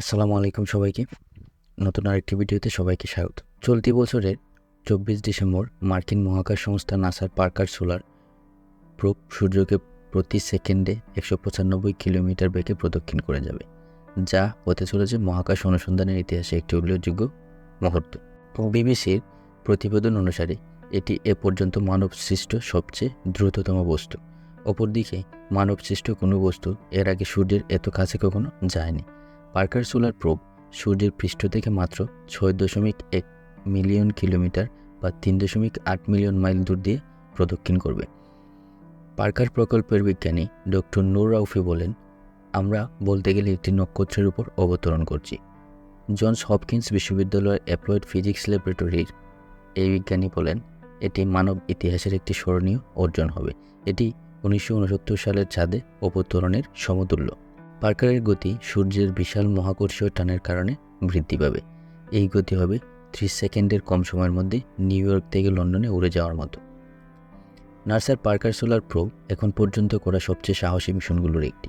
আসসালামু আলাইকুম সবাইকে। নতুন আরেকটি ভিডিওতে সবাইকে স্বাগত। চলতি বছরের চব্বিশ ডিসেম্বর মার্কিন মহাকাশ সংস্থা নাসার পার্কার সোলার প্রোব সূর্যকে প্রতি সেকেন্ডে একশো পঁচানব্বই কিলোমিটার বেগে প্রদক্ষিণ করে যাবে, যা হতে চলেছে মহাকাশ অনুসন্ধানের ইতিহাসে একটি উল্লেখযোগ্য মুহূর্ত। বিবিসির প্রতিবেদন অনুসারে, এটি এ পর্যন্ত মানব সৃষ্ট সবচেয়ে দ্রুততম বস্তু। অপরদিকে মানব সৃষ্ট কোনো বস্তু এর আগে সূর্যের এত কাছে কখনো যায়নি। পার্কার সোলার প্রোব সূর্যের পৃষ্ঠ থেকে মাত্র ছয় দশমিক এক মিলিয়ন কিলোমিটার বা তিন দশমিক আট মিলিয়ন মাইল দূর দিয়ে প্রদক্ষিণ করবে। পার্কার প্রকল্পের বিজ্ঞানী ডক্টর নূর রাউফি বলেন, আমরা বলতে গেলে একটি নক্ষত্রের উপর অবতরণ করছি। জনস হপকিন্স বিশ্ববিদ্যালয়ের অ্যাপ্লয়েড ফিজিক্স ল্যাবরেটরির এই বিজ্ঞানী বলেন, এটি মানব ইতিহাসের একটি স্মরণীয় অর্জন হবে। এটি উনিশশো উনসত্তর সালের চাঁদে অবতরণের সমতুল্য। পার্কারের গতি সূর্যের বিশাল মহাকর্ষীয় টানের কারণে বৃদ্ধি পাবে। এই গতি হবে থ্রি সেকেন্ডের কম সময়ের মধ্যে নিউ ইয়র্ক থেকে লন্ডনে উড়ে যাওয়ার মতো। নার্সার পার্কার সোলার প্রো এখন পর্যন্ত করা সবচেয়ে সাহসী মিশনগুলোর একটি।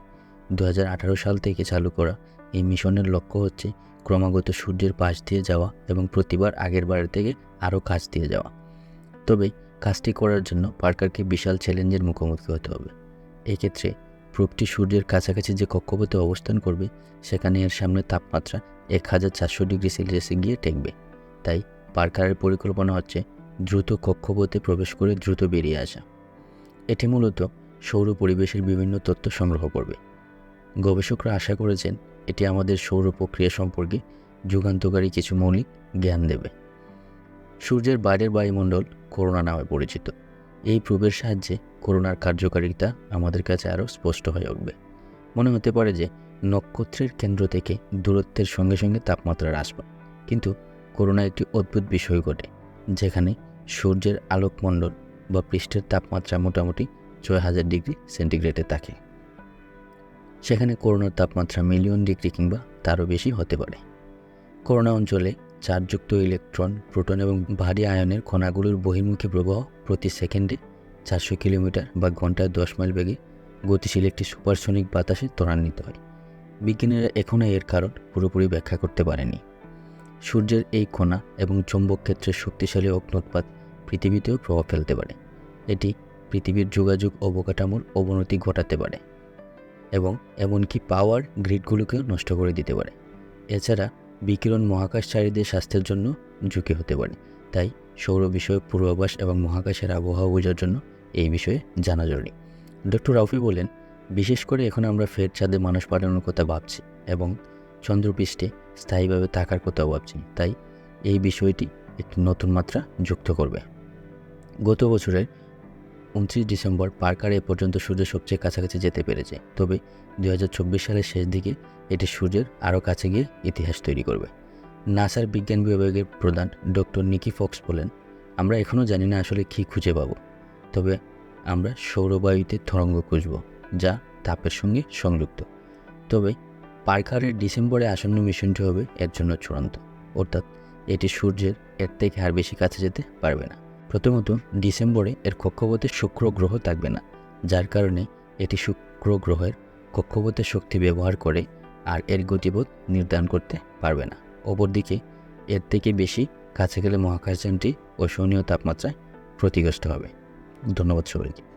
দু হাজার আঠারো সাল থেকে চালু করা এই মিশনের লক্ষ্য হচ্ছে ক্রমাগত সূর্যের পাশ দিয়ে যাওয়া এবং প্রতিবার আগের বারের থেকে আরও কাছ দিয়ে যাওয়া। তবে কাজটি করার জন্য পার্কারকে বিশাল চ্যালেঞ্জের মুখোমুখি হতে হবে। এক্ষেত্রে প্রোবটি সূর্যের কাছাকাছি যে কক্ষপথে অবস্থান করবে, সেখানে এর সামনে তাপমাত্রা এক হাজার চারশো ডিগ্রি সেলসিয়াসে গিয়ে টেকবে তাই পার্কারের পরিকল্পনা হচ্ছে দ্রুত কক্ষপথে প্রবেশ করে দ্রুত বেরিয়ে আসা। এটি মূলত সৌর পরিবেশের বিভিন্ন তথ্য সংগ্রহ করবে। গবেষকরা আশা করেছেন এটি আমাদের সৌর প্রক্রিয়া সম্পর্কে যুগান্তকারী কিছু মৌলিক জ্ঞান দেবে। সূর্যের বাইরের বায়ুমণ্ডল করোনা নামে পরিচিত। এই প্রবের সাহায্যে করোনার কার্যকারিতা আমাদের কাছে আরও স্পষ্ট হয়ে উঠবে। মনে হতে পারে যে নক্ষত্রের কেন্দ্র থেকে দূরত্বের সঙ্গে সঙ্গে তাপমাত্রা হ্রাস পায়। কিন্তু করোনা একটি অদ্ভুত বিষয় ঘটে, যেখানে সূর্যের আলোকমণ্ডল বা পৃষ্ঠের তাপমাত্রা মোটামুটি ছয় হাজার ডিগ্রি সেন্টিগ্রেডে থাকে। সেখানে করোনার তাপমাত্রা মিলিয়ন ডিগ্রি কিংবা তারও বেশি হতে পারে। করোনা অঞ্চলে চার্জযুক্ত ইলেকট্রন, প্রোটন এবং ভারী আয়নের কণাগুলোর বহির্মুখী প্রবাহ প্রতি সেকেন্ডে চারশো কিলোমিটার বা ঘন্টায় দশ মাইল বেগে গতিশীল একটি সুপারসনিক বাতাসে ত্বরান্বিত হয়। বিজ্ঞানীরা এখনও এর কারণ পুরোপুরি ব্যাখ্যা করতে পারেনি সূর্যের এই কণা এবং চৌম্বক ক্ষেত্রের শক্তিশালী অগ্নোৎপাত পৃথিবীতেও প্রভাব ফেলতে পারে। এটি পৃথিবীর যোগাযোগ অবকাঠামোর অবনতি ঘটাতে পারে এবং এমনকি পাওয়ার গ্রিডগুলোকেও নষ্ট করে দিতে পারে। এছাড়া বিকিরণ মহাকাশচারীদের স্বাস্থ্যের জন্য ঝুঁকি হতে পারে। তাই সৌর বিষয়ক পূর্বাভাস এবং মহাকাশের আবহাওয়া বোঝার জন্য এই বিষয়ে জানা জরুরি। ডক্টর রাউফি বলেন, বিশেষ করে এখন আমরা ফের চাঁদে মানুষ পাঠানোর কথা ভাবছি এবং চন্দ্রপৃষ্ঠে স্থায়ীভাবে থাকার কথাও ভাবছি। তাই এই বিষয়টি একটি নতুন মাত্রা যুক্ত করবে। গত বছরের উনত্রিশ ডিসেম্বর পার্কার এ পর্যন্ত সূর্যের সবচেয়ে কাছাকাছি যেতে পেরেছে। তবে দু হাজার চব্বিশ সালের শেষ দিকে এটি সূর্যের আরও কাছে গিয়ে ইতিহাস তৈরি করবে। নাসার বিজ্ঞান বিভাগের প্রধান ডক্টর নিকি ফক্স বলেন, আমরা এখনও জানি না আসলে কী খুঁজে পাব, তবে আমরা সৌরবায়ুতে তরঙ্গ খুঁজব, যা তাপের সঙ্গে সংযুক্ত। তবে পার্কারের ডিসেম্বরে আসন্ন মিশনটি হবে এর জন্য চূড়ান্ত, অর্থাৎ এটি সূর্যের এর থেকে আর বেশি কাছে যেতে পারবে না। প্রথমত, ডিসেম্বরে এর কক্ষপথে শুক্র গ্রহ থাকবে না, যার কারণে এটি শুক্র গ্রহের কক্ষপথের শক্তি ব্যবহার করে আর এর গতিবোধ নির্ধারণ করতে পারবে না। অপরদিকে, এর থেকে বেশি কাছে গেলে মহাকাশযানটি অসহনীয় তাপমাত্রায় ক্ষতিগ্রস্ত হবে। ধন্যবাদ সবাইকে।